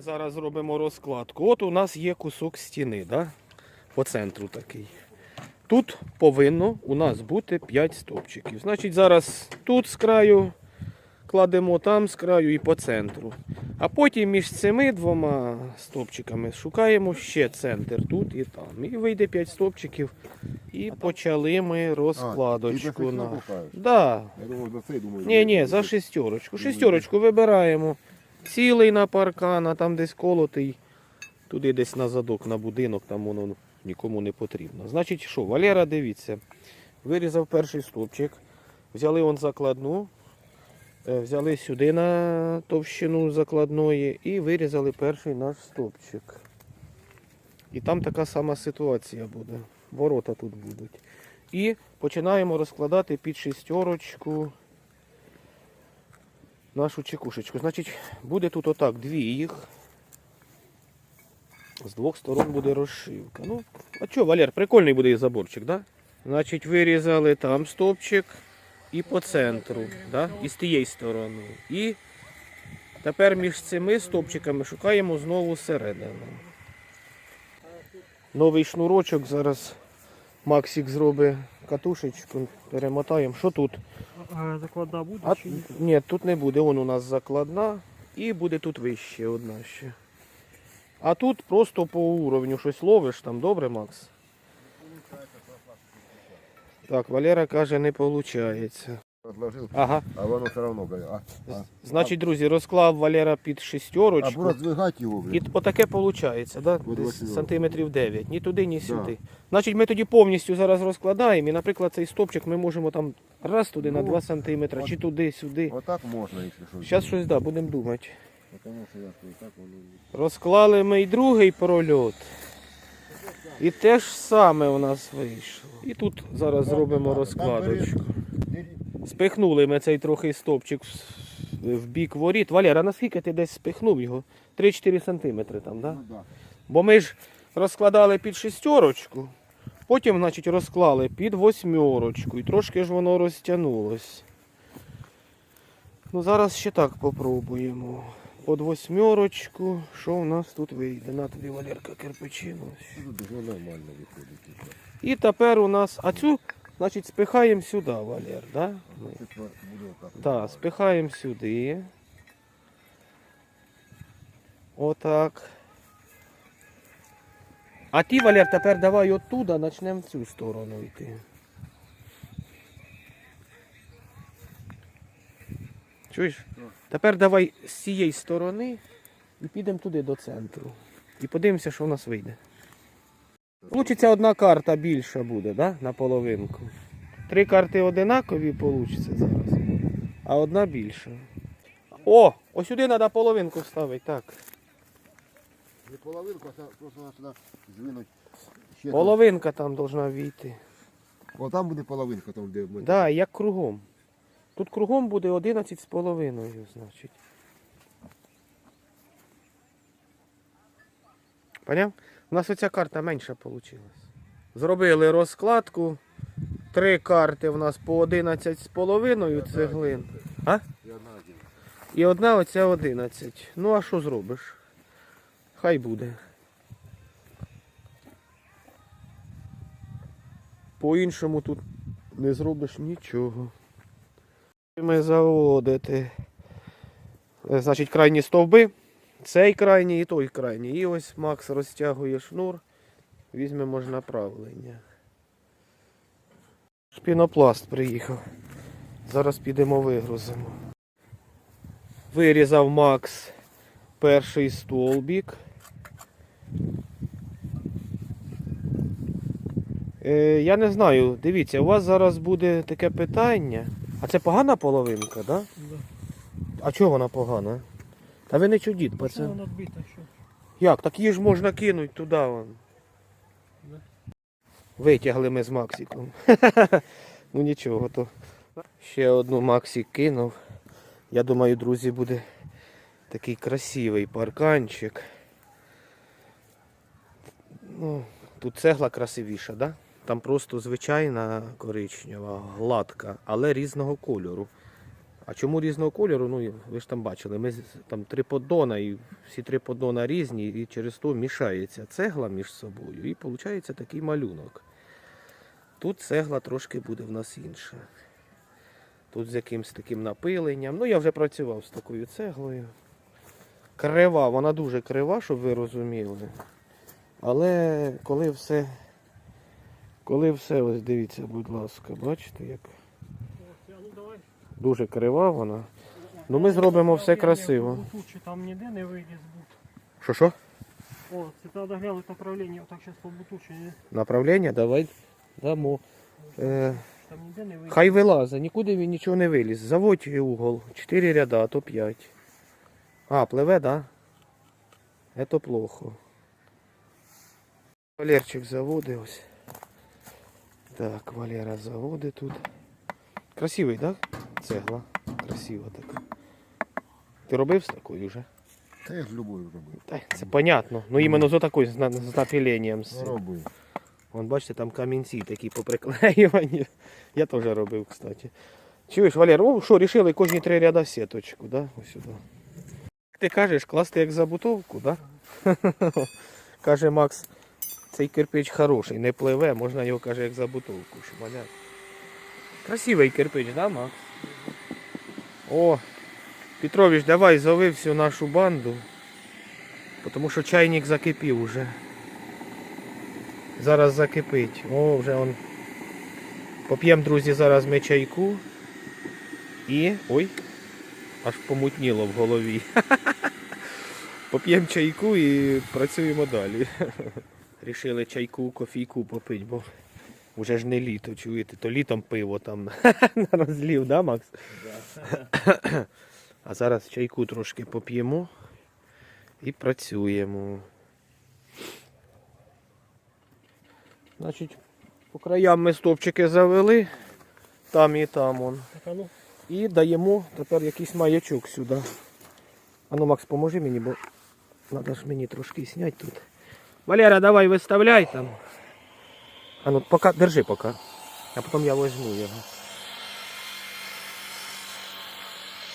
Ми зараз зробимо розкладку. От у нас є кусок стіни, да? по центру такий. Тут повинно у нас бути 5 стовпчиків. Значить, зараз тут з краю кладемо, там з краю і по центру. А потім між цими двома стовпчиками шукаємо ще центр тут і там. І вийде 5 стовпчиків. І почали ми розкладочку. на нашу. шукаєш? Да. Я думав, за цей думаю. Ні, ні, за шестерочку. Шестерочку вибираємо. Цілий на паркан, а там десь колотий, туди десь на задок, на будинок, там воно нікому не потрібно. Значить, що, Валера, дивіться, вирізав перший стовпчик, взяли он закладну, е, взяли сюди на товщину закладної і вирізали перший наш стовпчик. І там така сама ситуація буде. Ворота тут будуть. І починаємо розкладати під шестерочку нашу чекушечку. Значить, буде тут отак дві їх. З двох сторон буде розшивка. Ну, а що, Валер, прикольний буде і заборчик, да? Значить, вирізали там стовпчик і по центру, да? і з тієї сторони. І тепер між цими стовпчиками шукаємо знову середину. Новий шнурочок зараз Максик зробить катушечку, перемотаємо. Що тут? Закладна буде А, чи ні? ні, тут не буде. Вон у нас закладна і буде тут вище одна ще. А тут просто по уровню щось ловиш там, добре, Макс? Так, Валера каже, не виходить. Отложив, Ага. а воно все одно. А, а, Значить, друзі, розклав Валера під шестерочку. роздвигати його, І отаке виходить, да? Десь сантиметрів 9. Ні туди, ні Да. сюди. Значить, ми тоді повністю зараз розкладаємо. І, наприклад, цей стопчик ми можемо там раз туди на Ну, 2 сантиметри, от- чи туди, сюди. Отак можна, якщо що. Зараз щось да, будемо думати. Воно. Розклали ми і другий прольот. І те ж саме у нас вийшло. І тут зараз зробимо розкладочку. Спихнули ми цей трохи стопчик в- бік воріт. Валера, наскільки ти десь спихнув його? 3-4 сантиметри там, да? Ну, да. Бо ми ж розкладали під шестерочку, потім, значить, розклали під восьмерочку. І трошки ж воно розтягнулось. Ну, зараз ще так попробуємо. Під восьмерочку. Що у нас тут вийде? На тобі, Валерка, кирпичину. Нормально виходить. І тепер у нас. А цю, значить, спихаємо сюди, Валер, да? Ми. Так, спихаємо сюди. Отак. А ти, Валер, тепер давай оттуда почнемо в цю сторону йти. Чуєш? Тепер давай з цієї сторони і підемо туди до центру. І подивимося, що в нас вийде. Получиться одна карта більша буде, да? на половинку. Три карти одинакові получиться зараз, а одна більша. О! Ось сюди треба половинку вставити, так. Не половинку, а просто треба сюди звинуть. Ще. Половинка там должна війти. О, там буде половинка, там де ми. Да, як кругом. Тут кругом буде 11 з половиною, значить. Поняв? У нас оця карта менша вийшла. Зробили розкладку. Три карти в нас по 11 з половиною цеглин. А? І одна оця 11. Ну а що зробиш? Хай буде. По-іншому тут не зробиш нічого. Ми заводити. Значить, крайні стовби. Цей крайній і той крайній. І ось Макс розтягує шнур. Візьмемо ж направлення. Шпінопласт приїхав. Зараз підемо вигрузимо. Вирізав Макс перший столбік. Е, я не знаю, дивіться, у вас зараз буде таке питання. А це погана половинка, так? Да? Да. А чого вона погана? Та ви не чудіть, пацан. що? Як? Так її ж можна кинути туди. Вон. Витягли ми з Максиком. ну нічого, то ще одну Максик кинув. Я думаю, друзі, буде такий красивий парканчик. Ну, тут цегла красивіша, да? Там просто звичайна коричнева, гладка, але різного кольору. А чому різного кольору? Ну, ви ж там бачили, ми там три поддона, і всі три поддона різні, і через то мішається цегла між собою. І виходить такий малюнок. Тут цегла трошки буде в нас інша. Тут з якимось таким напиленням. Ну, я вже працював з такою цеглою. Крива, вона дуже крива, щоб ви розуміли. Але коли все. Коли все, ось дивіться, будь ласка, бачите, як. Дуже крива вона. Ну ми зробимо все красиво. Лучше там ніде не вийде з бут. Що що? О, це треба глянути направлення, отак зараз по бутучі. Направлення давай дамо. Е, Там ніде не вийде. хай вилазить, нікуди він нічого не виліз. Заводь угол. 4 ряда, а то 5. А, пливе, да? Это плохо. Валерчик заводить ось. Так, Валера заводить тут. Красивий, так? Цегла. Красива така. Ти робив з такою вже? Та я з любою робив. Та, це понятно. Ну іменно з такою з, на- з напіленням. з- Робив. Вон, бачите, там камінці такі поприклеювані. Я теж робив, кстати. Чуєш, Валер, о, що, рішили кожні три ряда сіточку, да? Ось сюди. Ти кажеш, класти як забутовку, да? Каже Макс, цей кирпич хороший, не пливе, можна його, каже, як забутовку шмаляти. Красивий кирпич, да, Макс? О, Петрович, давай зови всю нашу банду, тому що чайник закипів уже. Зараз закипить. О, вже он. Поп'ємо, друзі, зараз ми чайку. І. Ой! Аж помутніло в голові. Поп'ємо чайку і працюємо далі. Рішили чайку, кофійку попити, бо вже ж не літо, чуєте, то літом пиво там на розлів, да, Макс? А зараз чайку трошки поп'ємо і працюємо. Значить, по краям ми стовпчики завели, там і там он. Ну. І даємо тепер якийсь маячок сюди. А ну, Макс, поможи мені, бо треба ж мені трошки зняти тут. Валера, давай виставляй там. А ну, пока, держи поки. А потім я возьму його.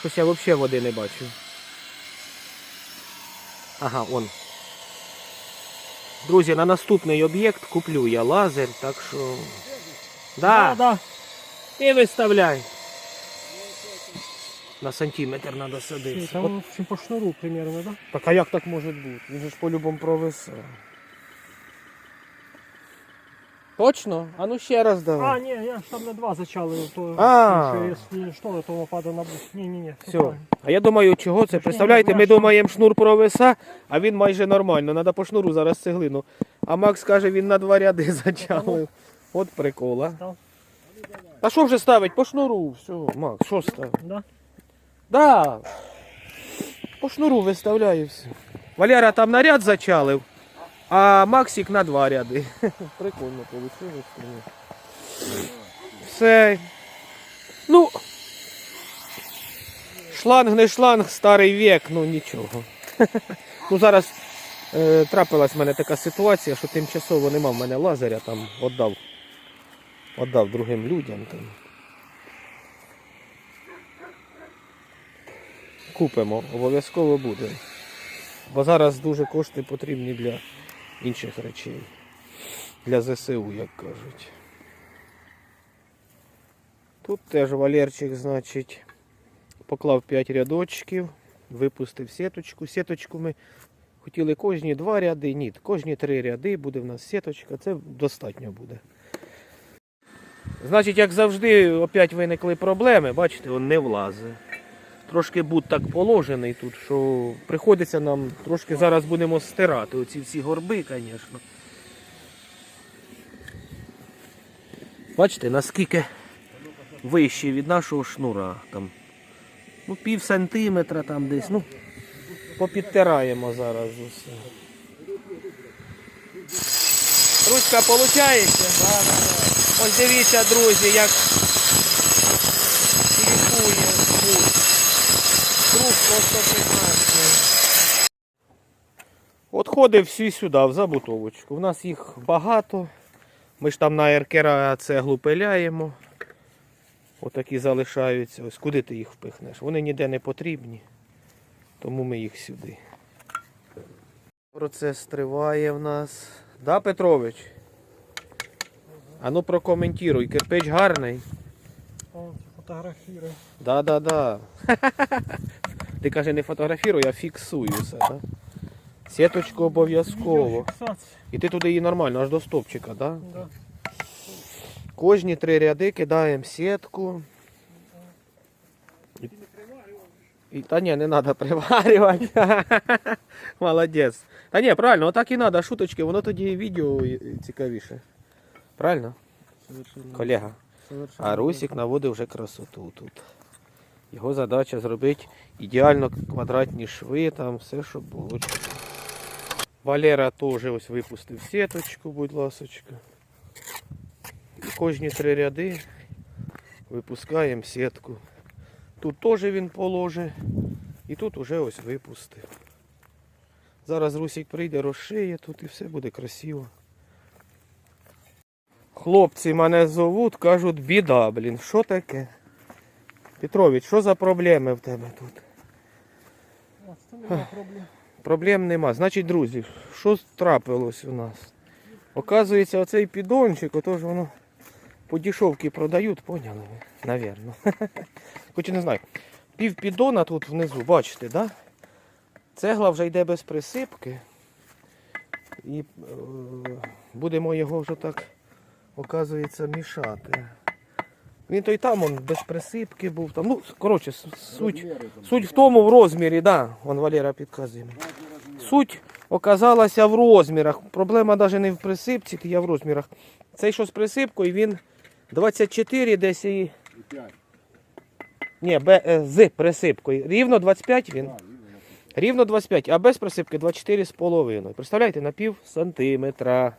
Щось я взагалі води не бачу. Ага, он. Друзі, на наступний об'єкт куплю я лазер, так що. Да, да. і виставляй. На сантиметр треба садитися. Там общем, по шнуру примерно, да? так а як так може бути? Він же ж по-любому провисе. Точно? А ну ще раз А, ні, я ж там на два зачали, то А. що якщо що, то падає на бут. Ні, ні, ні. Все. А я думаю, чого це? Представляєте, ми думаємо, шнур провиса, а він майже нормально. Треба по шнуру зараз цеглину. А Макс каже, він на два ряди зачалив. От прикола. Став? А що вже ставить? По шнуру. Все, Макс, що ставить? Да? Да. По шнуру виставляю все. Валера там на ряд зачалив, а Максик на два ряди. Прикольно вийшло. Все. Ну. Шланг не шланг, старий вік, ну нічого. ну зараз е, трапилась в мене така ситуація, що тимчасово нема в мене лазеря, там віддав. Віддав другим людям. Там. Купимо, обов'язково буде. Бо зараз дуже кошти потрібні для інших речей. Для ЗСУ, як кажуть. Тут теж Валерчик, значить, поклав 5 рядочків, випустив сіточку. Сіточку ми хотіли кожні два ряди, ні, кожні три ряди буде в нас сіточка, це достатньо буде. Значить, як завжди, опять виникли проблеми, бачите, він не влазить. Трошки бут так положений тут, що приходиться нам трошки зараз будемо стирати оці всі горби, звісно. Бачите, наскільки вище від нашого шнура. Там, ну, пів сантиметра там десь. Ну, попідтираємо зараз усе. Ручка виходить? Ось дивіться, друзі, як шліфує бут. Друг просто прекрасний. От ходив всі сюди, в забутовочку. У нас їх багато. Ми ж там на еркера цеглу пиляємо. Отакі залишаються. Ось куди ти їх впихнеш? Вони ніде не потрібні, тому ми їх сюди. Процес триває в нас. Да, Петрович? А ну прокоментуй, кирпич гарний. Он фотографирует. Ти каже, не фотографірую, а фіксую все, да? Сіточку обов'язково. І ти туди її нормально, аж до стопчика, да? Да. Кожні три ряди кидаємо сітку. І... І, та ні, не треба приварювати. Молодець. Та ні, правильно, отак і треба, шуточки, воно тоді відео цікавіше. Правильно, Совершенно. колега? Совершенно. А Русик наводив вже красоту тут. Його задача зробити ідеально квадратні шви, там все, щоб було. Валера теж ось випустив сіточку, будь ласочка. І кожні три ряди випускаємо сітку. Тут теж він положить. І тут уже ось випустив. Зараз Русик прийде, розшиє тут і все буде красиво. Хлопці мене зовуть, кажуть, біда, блін, що таке? Петрович, що за проблеми в тебе тут? Проблем. Проблем нема. Значить, друзі, що трапилось у нас? Оказується, оцей піддончик, отож воно по дешевці продають, поняли ви? Навірно. Хоч не знаю. Пів піддона тут внизу, бачите, да? Цегла вже йде без присипки. І е, будемо його вже так, оказується, мішати. Він то й там он, без присипки був. Там. Ну, коротше, суть. Суть в тому в розмірі, да. Вон Валера підказує. Суть оказалася в розмірах. Проблема навіть не в присипці, а в розмірах. Цей що з присипкою, він 24 десь і. Ні, е, з присипкою. Рівно 25 він. Рівно 25, а без присипки 24,5. Представляєте, на пів сантиметра.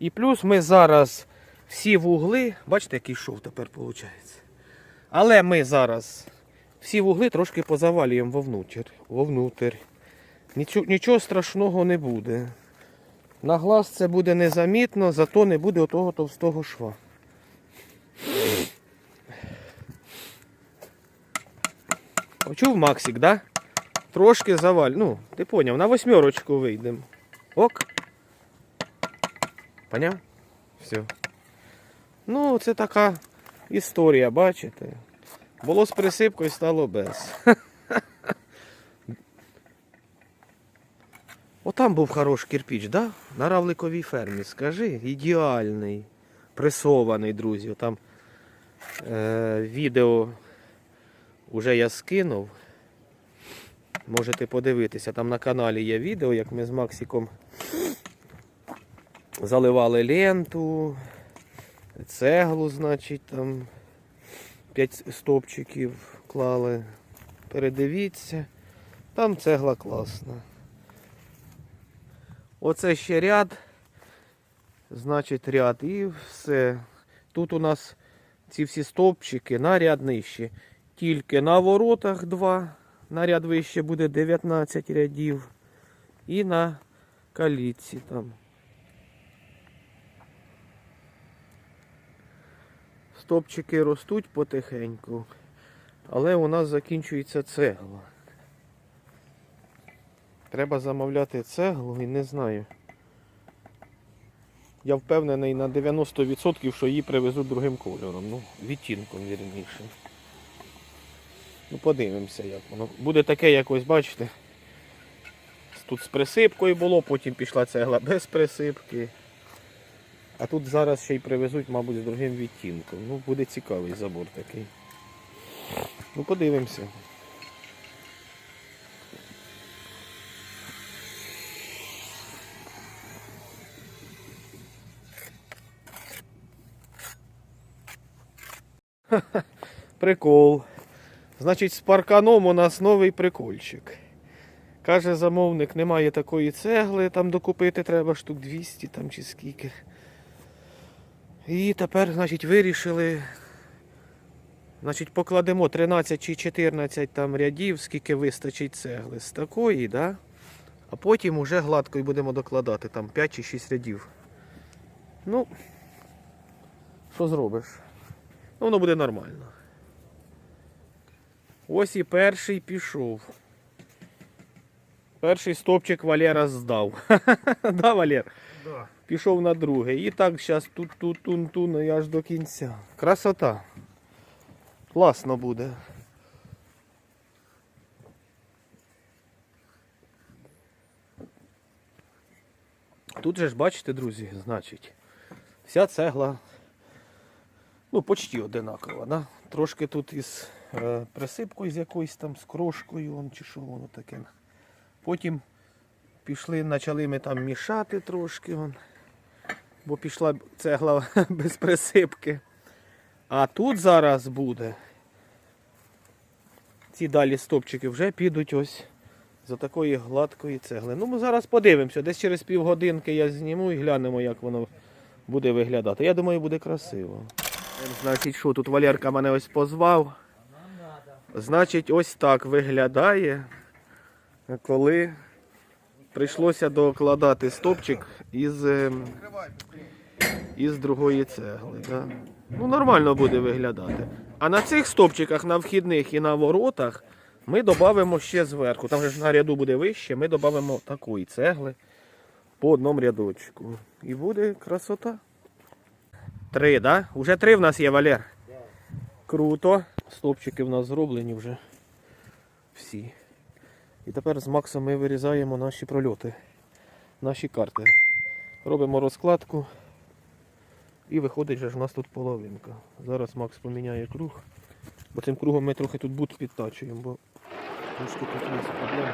І плюс ми зараз всі вугли, бачите, який шов тепер виходить. Але ми зараз всі вугли трошки позавалюємо вовнутрь. вовнутрь. Нічого, нічого страшного не буде. На глаз це буде незамітно, зато не буде отого товстого шва. Почув Максик, да? Трошки заваль. Ну, ти поняв, на восьмерочку вийдемо. Ок. Поняв? Все. Ну, це така історія, бачите. Було з присипкою, стало без. Отам був хороший кирпіч, да? На равликовій фермі, скажи, ідеальний, пресований, друзі. Там е, відео вже я скинув. Можете подивитися, там на каналі є відео, як ми з Максиком заливали ленту, цеглу, значить, там 5 стопчиків клали. Передивіться, там цегла класна. Оце ще ряд, значить ряд і все. Тут у нас ці всі стовпчики на ряд нижче. Тільки на воротах два, на ряд вище буде 19 рядів. І на калітці там. Стопчики ростуть потихеньку, але у нас закінчується цегла. Треба замовляти цеглу і не знаю. Я впевнений на 90%, що її привезуть другим кольором. Ну, відтінком вірніше. Ну, подивимося, як воно. Буде таке якось, бачите. Тут з присипкою було, потім пішла цегла без присипки. А тут зараз ще й привезуть, мабуть, з другим відтінком. Ну, буде цікавий забор такий. Ну, подивимося. Прикол. Значить, з парканом у нас новий прикольчик. Каже замовник, немає такої цегли, там докупити треба штук 200 там чи скільки. І тепер, значить, вирішили. Значить, покладемо 13 чи 14 там рядів, скільки вистачить цегли з такої, да? а потім уже гладкою будемо докладати там 5 чи 6 рядів. Ну, що зробиш? Ну, воно буде нормально. Ось і перший пішов. Перший стопчик Валера здав. да, Валер? Пішов на другий. І так зараз тут тут тун тун і аж до кінця. Красота. Класно буде. Тут же ж бачите, друзі, значить, вся цегла, ну, почти одинакова, да? Трошки тут із е, присипкою з якоюсь там, з крошкою, он, чи що воно таке. Потім пішли, почали ми там мішати трошки, бо пішла цегла без присипки. А тут зараз буде. Ці далі стопчики вже підуть ось за такої гладкої цегли. Ну, ми зараз подивимося. Десь через півгодинки я зніму і глянемо, як воно буде виглядати. Я думаю, буде красиво. Значить, що тут Валерка мене ось позвав. Значить, ось так виглядає, коли прийшлося докладати стопчик із, ем, із другої цегли. Да? Ну, нормально буде виглядати. А на цих стопчиках, на вхідних і на воротах, ми додамо ще зверху. Там же на ряду буде вище, ми додамо такої цегли по одному рядочку. І буде красота. Три, да? Уже три в нас є, Валер. Круто. Стопчики в нас зроблені вже всі. І тепер з Максом ми вирізаємо наші прольоти, наші карти. Робимо розкладку. І виходить же ж у нас тут половинка. Зараз Макс поміняє круг. Бо цим кругом ми трохи тут бут підтачуємо, бо трошки тут є проблема.